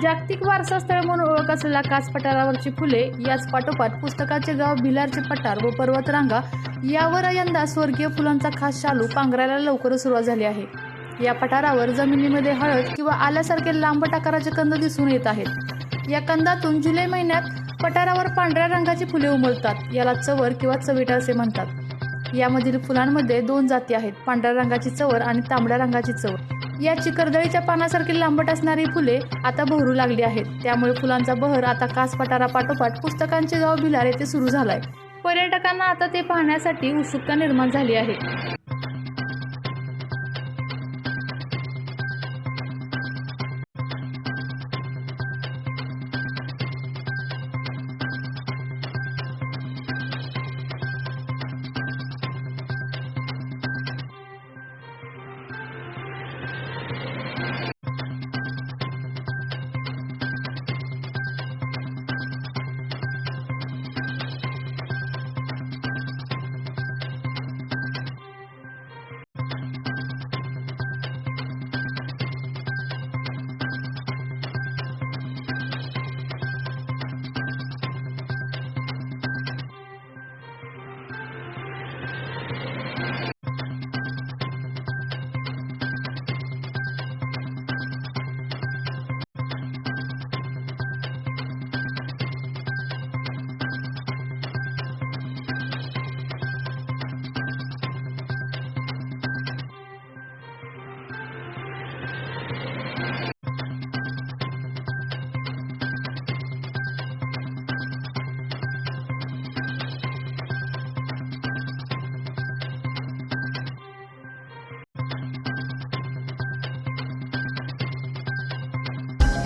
जागतिक वारसा स्थळ म्हणून ओळख असलेल्या कास पठारावरची फुले याच पाठोपाठ पुस्तकाचे गाव भिलारचे पठार व पर्वतरांगा यावर यंदा स्वर्गीय फुलांचा खास शालू पांघरायला लवकरच सुरुवात झाली आहे. या पठारावर जमिनीमध्ये हळद किंवा आल्यासारखे लांबट आकाराचे कंद दिसून येत आहेत. या कंदातून जुलै महिन्यात पठारावर पांढऱ्या रंगाची फुले उमलतात याला चवर किंवा चविटा असे म्हणतात. यामधील फुलांमध्ये दोन जाती आहेत पांढऱ्या रंगाची चवर आणि तांबड्या रंगाची चवर. या चिकरदळीच्या पानासारखी लांबट असणारी फुले आता बहरू लागली आहेत. त्यामुळे फुलांचा बहर आता कास पठारापाठोपाठ पुस्तकांचे गाव भिलार येथे सुरू झालाय. पर्यटकांना आता ते पाहण्यासाठी उत्सुकता निर्माण झाली आहे.